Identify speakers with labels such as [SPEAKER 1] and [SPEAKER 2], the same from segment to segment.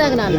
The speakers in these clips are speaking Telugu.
[SPEAKER 1] తిరుగుతాకు నాన్న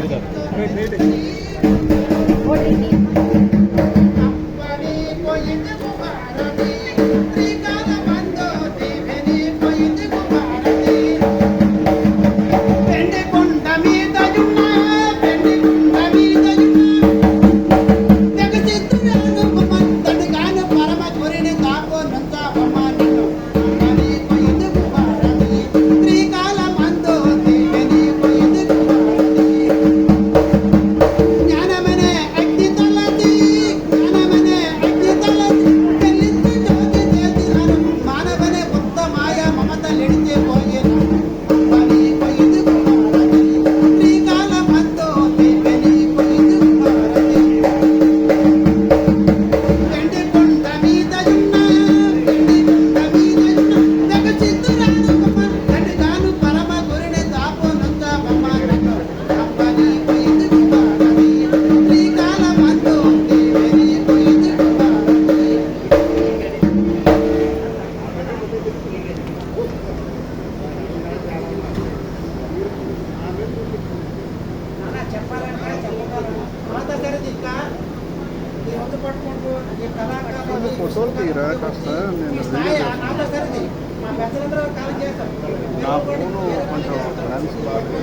[SPEAKER 2] ఫోటోలు తీరా కాస్త? నేను నా ఫోన్ కొంచెం బ్యాలెన్స్ బాగా